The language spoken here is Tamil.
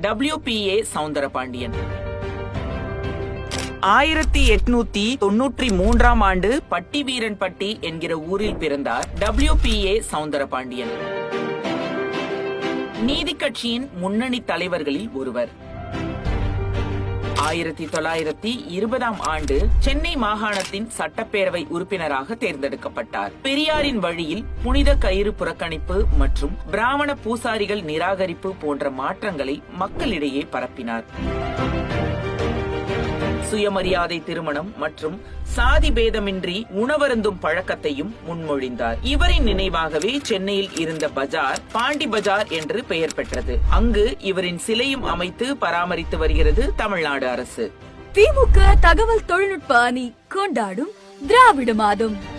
டபிள்யூபிஏ சவுந்தரபாண்டியன். ஆயிரத்தி எட்நூத்தி தொன்னூற்றி மூன்றாம் ஆண்டு பட்டி வீரன்பட்டி என்கிற ஊரில் பிறந்தார் டபிள்யூபிஏ சவுந்தரபாண்டியன். நீதி கட்சியின் முன்னணி தலைவர்களில் ஒருவர். ஆயிரத்தி தொள்ளாயிரத்தி இருபதாம் ஆண்டு சென்னை மாகாணத்தின் சட்டப்பேரவை உறுப்பினராக தேர்ந்தெடுக்கப்பட்டார். பெரியாரின் வழியில் புனித கயிறு புறக்கணிப்பு மற்றும் பிராமண பூசாரிகள் நிராகரிப்பு போன்ற மாற்றங்களை மக்களிடையே பரப்பினார். சுயமரியாதை திருமணம் மற்றும் சாதி பேதமின்றி உணவருந்தும் பழக்கத்தையும் முன்மொழிந்தார். இவரின் நினைவாகவே சென்னையில் இருந்த பஜார் பாண்டி பஜார் என்று பெயர் பெற்றது. அங்கு இவரின் சிலையும் அமைத்து பராமரித்து வருகிறது தமிழ்நாடு அரசு. திமுக தகவல் தொழில்நுட்ப அணி கொண்டாடும் திராவிட மாதம்.